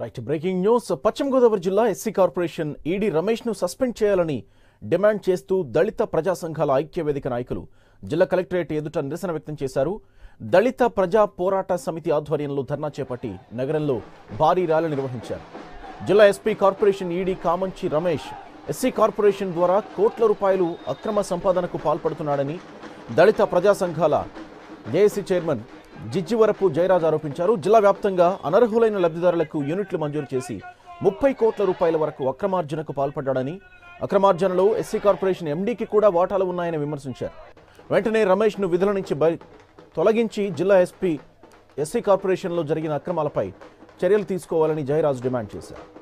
Right breaking news. Paschima Godavari జిల్లా SC corporation ED రమేష్ను suspend చేయాలని డిమాండ్ చేస్తూ దళిత ప్రజా సంఘాల ఐక్య వేదిక నాయకులు జిల్లా కలెక్టరేట్ ఎదుట నిరసన వ్యక్తం చేశారు. దళిత ప్రజా పోరాట సమితి ఆధ్వర్యంలో ధర్నా చేపట్టి నగరంలో భారీ ర్యాలీ నిర్వహించారు. జిల్లా SP corporation ED Kamanchi Ramesh SC corporation ద్వారా కోట్ల రూపాయలు అక్రమ సంపాదనకు పాల్పడుతున్నాడని దళిత ప్రజా సంఘాల జేఏసీ చైర్మన్ జిజ్జివరపు జయరాజ్ ఆరోపించారు. జిల్లా వ్యాప్తంగా అనర్హులైన లబ్ధిదారులకు యూనిట్లు మంజూరు చేసి ముప్పై కోట్ల రూపాయల వరకు అక్రమార్జనకు పాల్పడ్డాడని అక్రమార్జనలో ఎస్సీ కార్పొరేషన్ ఎండీకి కూడా వాటాలు ఉన్నాయని విమర్శించారు. వెంటనే రమేష్ను విధుల నుంచి బయ తొలగించి జిల్లా ఎస్పీ ఎస్సీ కార్పొరేషన్లో జరిగిన అక్రమాలపై చర్యలు తీసుకోవాలని జయరాజు డిమాండ్ చేశారు.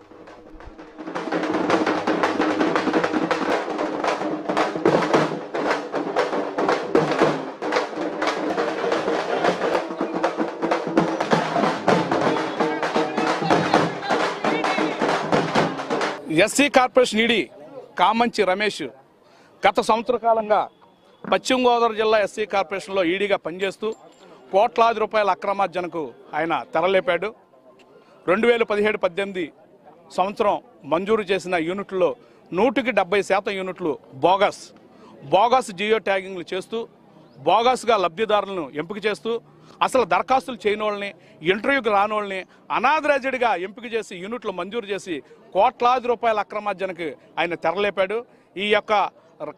SC corporation ED Kamanchi Ramesh గత సంవత్సర కాలంగా పశ్చిమ గోదావరి జిల్లా ఎస్సీ కార్పొరేషన్లో ఈడీగా పనిచేస్తూ కోట్లాది రూపాయల అక్రమార్జనకు ఆయన తెరలేపాడు. రెండు వేల పదిహేడు పద్దెనిమిది సంవత్సరం మంజూరు చేసిన యూనిట్లో నూటికి డెబ్బై శాతం యూనిట్లు బోగస్. బోగస్ జియో ట్యాగింగ్లు చేస్తూ బోగస్గా లబ్ధిదారులను ఎంపిక చేస్తూ అసలు దరఖాస్తులు చేయని వాళ్ళని ఇంటర్వ్యూకి రాని వాళ్ళని అనాథరైజ్డ్గా ఎంపిక చేసి యూనిట్లు మంజూరు చేసి కోట్లాది రూపాయల అక్రమార్జనకి ఆయన తెరలేపాడు. ఈ యొక్క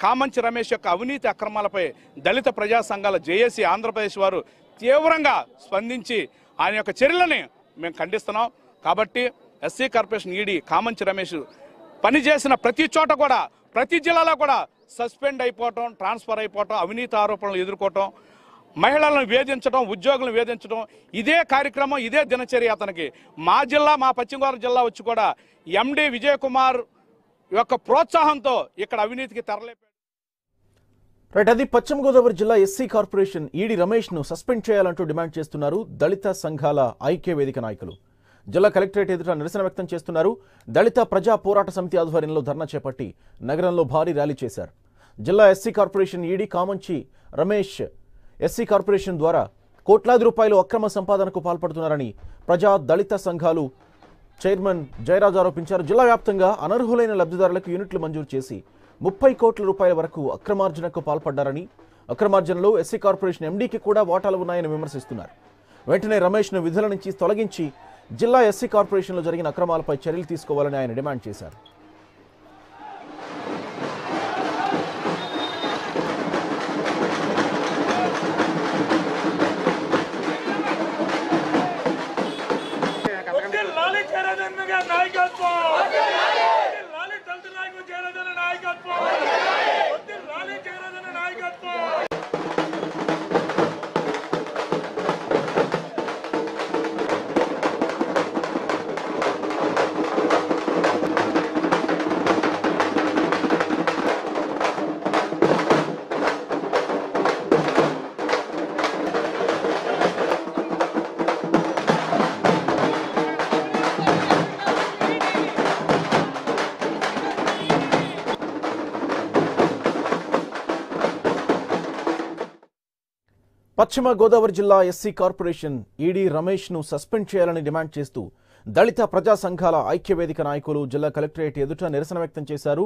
కామంచి రమేష్ యొక్క అవినీతి అక్రమాలపై దళిత ప్రజా సంఘాల జేఏసీ ఆంధ్రప్రదేశ్ వారు తీవ్రంగా స్పందించి ఆయన యొక్క చర్యలని మేము ఖండిస్తున్నాం. కాబట్టి SC corporation ED Kamanchi Ramesh పనిచేసిన ప్రతి చోట కూడా ప్రతి జిల్లాలో కూడా సస్పెండ్ అయిపోవటం ట్రాన్స్ఫర్ అయిపోవటం అవినీతి ఆరోపణలు ఎదుర్కోవటం మహిళలను వేధించడం ఉద్యోగులను వేధించడం ఇదే కార్యక్రమం ఇదే దినచర్య అతనికి. మా జిల్లా మా పశ్చిమ గోదావరి జిల్లా వచ్చి కూడా ఎండి విజయ్ కుమార్ యొక్క ప్రోత్సాహంతో ఇక్కడ అవినీతికి తెరలేపాడు. రైట్ అది పశ్చిమ గోదావరి జిల్లా ఎస్సీ కార్పొరేషన్ ఈడీ రమేష్ను సస్పెండ్ చేయాలంటూ డిమాండ్ చేస్తున్నారు దళిత సంఘాల ఐక్య వేదిక నాయకులు. జిల్లా కలెక్టరేట్ ఎదుట నిరసన వ్యక్తం చేస్తున్నారు దళిత ప్రజా పోరాట సమితి ఆధ్వర్యంలో ధర్నా చేపట్టి నగరంలో భారీ ర్యాలీ చేశారు. జిల్లా SC corporation ED Kamanchi Ramesh SC corporation ద్వారా కోట్లాది రూపాయలు అక్రమ సంపాదనకు పాల్పడుతున్నారని ప్రజా దళిత సంఘాలు చైర్మన్ జయరాజ్ ఆరోపించారు. జిల్లా వ్యాప్తంగా అనర్హులైన లబ్ధిదారులకు యూనిట్లు మంజూరు చేసి ముప్పై కోట్ల రూపాయల వరకు అక్రమార్జనకు పాల్పడ్డారని అక్రమార్జనలో ఎస్సీ కార్పొరేషన్ ఎండీకి కూడా వాటాలు ఉన్నాయని విమర్శిస్తున్నారు. వెంటనే రమేష్ను విధుల నుంచి తొలగించి జిల్లా ఎస్సీ కార్పొరేషన్లో జరిగిన అక్రమాలపై చర్యలు తీసుకోవాలని ఆయన డిమాండ్ చేశారు. నాయకత్వం లాలి దళిత నాయకులు. చేరదన్న నాయకత్వం లాలి చేరదన్న నాయకత్వం పశ్చిమ గోదావరి జిల్లా ఎస్సీ కార్పొరేషన్ ఈడీ రమేష్ను సస్పెండ్ చేయాలని డిమాండ్ చేస్తూ దళిత ప్రజా సంఘాల ఐక్యవేదిక నాయకులు జిల్లా కలెక్టరేట్ ఎదుట నిరసన వ్యక్తం చేశారు.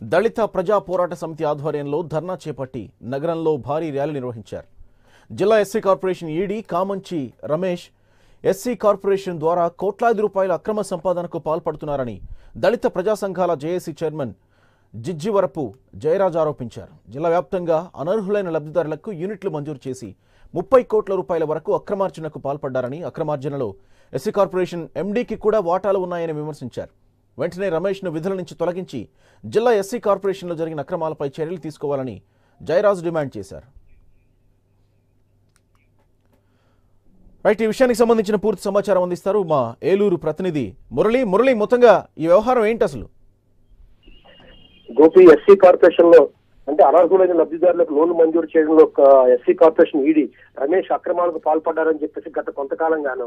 దళిత ప్రజా పోరాట సమితి ఆధ్వర్యంలో ధర్నా చేపట్టి నగరంలో భారీ ర్యాలీ నిర్వహించారు. జిల్లా SC corporation ED Kamanchi Ramesh SC corporation ద్వారా కోట్లాది రూపాయల అక్రమ సంపాదనకు పాల్పడుతున్నారని దళిత ప్రజా సంఘాల జేఏసీ చైర్మన్ జిజ్జివరపు జయరాజ్ ఆరోపించారు. జిల్లా వ్యాప్తంగా అనర్హులైన లబ్ధిదారులకు యూనిట్లు మంజూరు చేసి ముప్పై కోట్ల రూపాయల వరకు అక్రమార్జనకు పాల్పడ్డారని అక్రమార్జనలో ఎస్సీ కార్పొరేషన్ ఎండీకి కూడా వాటాలు ఉన్నాయని విమర్శించారు. వెంటనే రమేష్ను విధుల నుంచి తొలగించి జిల్లా ఎస్సీ కార్పొరేషన్లో జరిగిన అక్రమాలపై చర్యలు తీసుకోవాలని జయరాజ్ డిమాండ్ చేశారు. రైట్ ఈ విషయానికి సంబంధించిన పూర్తి సమాచారం అందిస్తారు మా ఏలూరు ప్రతినిధి మురళి. మురళి మొత్తంగా ఈ వ్యవహారం ఏంటి అసలు? గోపి ఎస్సీ కార్పొరేషన్లో అంటే అనర్హులైన లబ్ధిదారులకు లోన్లు మంజూరు చేయడంలో ఎస్సీ కార్పొరేషన్ ఈడీ రమేష్ అక్రమాలకు పాల్పడ్డారని చెప్పేసి గత కొంతకాలంగాను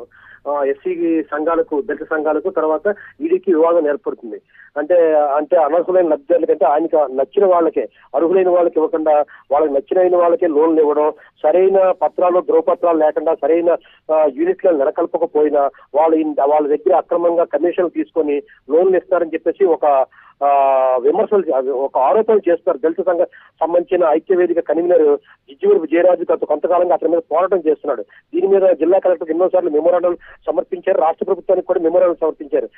ఎస్సీ సంఘాలకు దళిత సంఘాలకు తర్వాత ఈడీకి వివాదం ఏర్పడుతుంది. అంటే అంటే అనర్హులైన లబ్ధిదారులకి అంటే ఆయనకి నచ్చిన వాళ్ళకే అర్హులైన వాళ్ళకి ఇవ్వకుండా వాళ్ళకి నచ్చిన వాళ్ళకే లోన్లు ఇవ్వడం సరైన పత్రాలు ధ్రువపత్రాలు లేకుండా సరైన ఆ, యూనిట్లను నెలకొల్పకపోయినా వాళ్ళ వాళ్ళ దగ్గర అక్రమంగా కమిషన్లు తీసుకొని లోన్లు ఇస్తారని చెప్పేసి ఒక విమర్శలు ఒక ఆరోపణలు చేస్తారు. దళిత సంఘ సంబంధించిన ఐక్య వేదిక కన్వీనర్ జిజ్జివరపు జయరాజు గత కొంతకాలంగా అతని మీద పోరాటం చేస్తున్నాడు. దీని మీద జిల్లా కలెక్టర్ ఎన్నోసార్లు మెమోరాండం సమర్పించారు. రాష్ట్ర ప్రభుత్వానికి కూడా మెమోరాండం సమర్పించారు.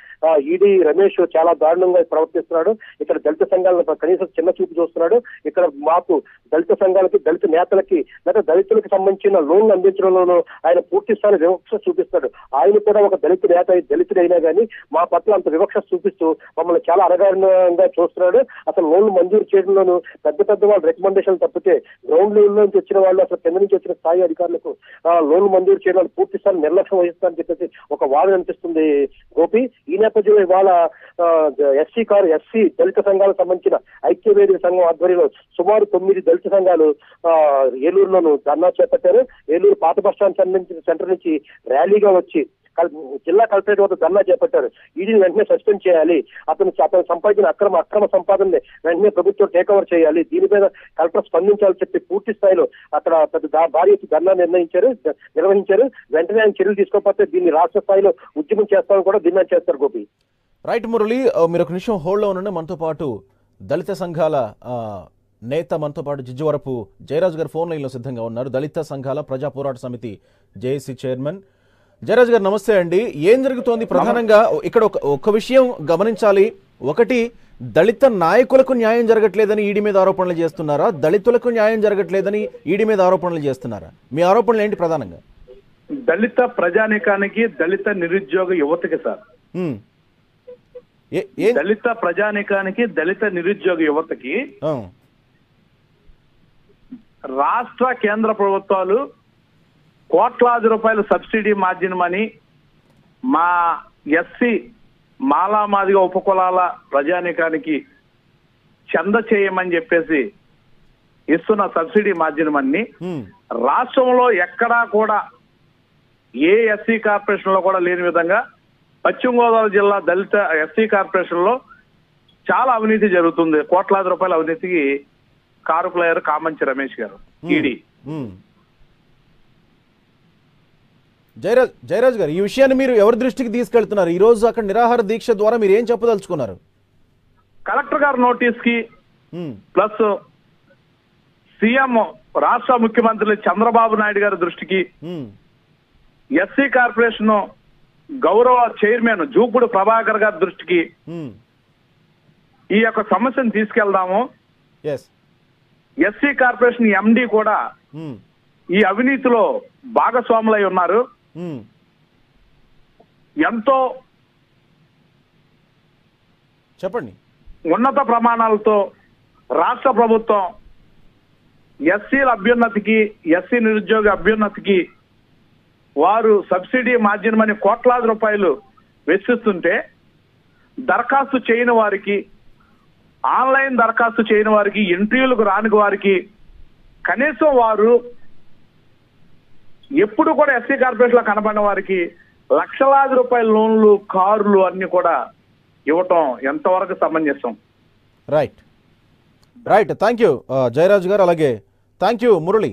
ఈడీ రమేష్ చాలా దారుణంగా ప్రవర్తిస్తున్నాడు. ఇక్కడ దళిత సంఘాలను కనీసం చిన్న చూపు చూస్తున్నాడు. ఇక్కడ మాకు దళిత సంఘాలకి దళిత నేతలకి లేదా దళితులకు సంబంధించిన లోన్లు అందించడంలోనూ ఆయన పూర్తి స్థాయి వివక్ష చూపిస్తాడు. ఆయన కూడా ఒక దళిత నేత దళితుడైనా కానీ మా పట్ల అంత వివక్ష చూపిస్తూ మమ్మల్ని చాలా అరగారంగా చూస్తున్నాడు. అసలు లోన్లు మంజూరు చేయడంలోనూ పెద్ద పెద్ద వాళ్ళ రికమెండేషన్లు తప్పితే గ్రౌండ్ లెవెల్ నుంచి వచ్చిన వాళ్ళు అసలు కింద నుంచి వచ్చిన స్థాయి అధికారులకు లోన్లు మంజూరు చేయడం పూర్తి స్థాయి నిర్లక్ష్యం వహిస్తారని చెప్పేసి ఒక వాదన అనిపిస్తుంది గోపి. ఈ నేపథ్యంలో ఇవాళ ఎస్సీ కారు ఎస్సీ దళిత సంఘాలకు సంబంధించిన ఐక్యవేదిక సంఘం ఆధ్వర్యంలో సుమారు తొమ్మిది దళిత సంఘాలు ఏలూరులోను ధర్నా చేపట్టారు. ఏలూరు పాత బస్ స్టాండ్ సంబంధించిన సెంటర్ నుంచి ర్యాలీగా వచ్చి జిల్లా కలెక్టరేట్ వద్ద ధర్నా చేపట్టారు. ఈడీని వెంటనే సస్పెండ్ చేయాలి. అతను అతను సంపాదించిన అక్రమ అక్రమ సంపాదనని వెంటనే ప్రభుత్వం టేక్ ఓవర్ చేయాలి. దీని మీద కలెక్టర్ స్పందించాలని చెప్పి పూర్తి స్థాయిలో అక్కడ పెద్ద దా- భారీ ధర్నా నిర్ణయించారు నిర్వహించారు. వెంటనే ఆయన చర్యలు తీసుకోకపోతే దీన్ని రాష్ట్ర స్థాయిలో ఉద్యమం చేస్తామని కూడా డిమాండ్ చేస్తారు గోపి. రైట్ మురళి మీరు ఒక నిమిషం హోల్డ్లో ఉండండి. మనతో పాటు దళిత సంఘాల నేత మనతో పాటు జిజ్జువరపు జయరాజు గారు ఫోన్ లైన్లో సిద్ధంగా ఉన్నారు. దళిత సంఘాల ప్రజా పోరాట సమితి జేఏసీ చైర్మన్ జయరాజ్ గారు నమస్తే అండి. ఏం జరుగుతోంది ప్రధానంగా? ఇక్కడ ఒక ఒక విషయం గమనించాలి. ఒకటి దళిత నాయకులకు న్యాయం జరగట్లేదని ఈడీ మీద ఆరోపణలు చేస్తున్నారా? దళితులకు న్యాయం జరగట్లేదని ఈడీ మీద ఆరోపణలు చేస్తున్నారా? మీ ఆరోపణలు ఏంటి ప్రధానంగా? దళిత ప్రజానికానికి దళిత నిరుద్యోగ యువతకి సార్. దళిత ప్రజానికానికి దళిత నిరుద్యోగ యువతకి రాష్ట్ర కేంద్ర ప్రభుత్వాలు కోట్లాది రూపాయల సబ్సిడీ మార్జిన్ మనీ మా ఎస్సీ మాలామాదిగ ఉపకులాల ప్రజానికానికి చంద చేయమని చెప్పేసి ఇస్తున్న సబ్సిడీ మార్జిన్ మనీ. రాష్ట్రంలో ఎక్కడా కూడా ఏ ఎస్సీ కార్పొరేషన్లో కూడా లేని విధంగా పశ్చిమ గోదావరి జిల్లా దళిత ఎస్సీ కార్పొరేషన్లో చాలా అవినీతి జరుగుతుంది కోట్లాది రూపాయల అవినీతికి కారుకులయ్యారు కామంచి రమేష్ గారు ఈడీ. జయరాజ్ జయరాజ్ గారు ఈ విషయాన్ని మీరు ఎవరి దృష్టికి తీసుకెళ్తున్నారు ఈ రోజు అక్కడ నిరాహార దీక్ష ద్వారా మీరు ఏం చెప్పదలుచుకున్నారు కలెక్టర్ గారి నోటీస్కి. ప్లస్ సీఎం రాష్ట్ర ముఖ్యమంత్రి చంద్రబాబు నాయుడు గారి దృష్టికి. ఎస్సీ కార్పొరేషన్ గౌరవ చైర్మన్ జూపుడు ప్రభాకర్ గారి దృష్టికి. ఈ యొక్క సమస్యను తీసుకెళ్దాము ఎస్ ఎస్సీ కార్పొరేషన్ ఎండి కూడా. ఈ అవినీతిలో భాగస్వాములై ఉన్నారు. ఎంతో చెప్పండి. ఉన్నత ప్రమాణాలతో రాష్ట్ర ప్రభుత్వం ఎస్సీల అభ్యున్నతికి ఎస్సీ నిరుద్యోగ అభ్యున్నతికి వారు సబ్సిడీ మార్జిన్ మని కోట్లాది రూపాయలు వెచ్చిస్తుంటే దరఖాస్తు చేయని వారికి ఆన్లైన్ దరఖాస్తు చేయని వారికి ఇంటర్వ్యూలకు రాని వారికి కనీసం వారు ఎప్పుడు కూడా ఎస్సీ కార్పొరేషన్లో కనబడిన వారికి లక్షలాది రూపాయల లోన్లు కార్లు అన్ని కూడా ఇవ్వటం ఎంతవరకు సమంజసం? Right right thank you Jayaraj garu. అలాగే థ్యాంక్ యూ మురళి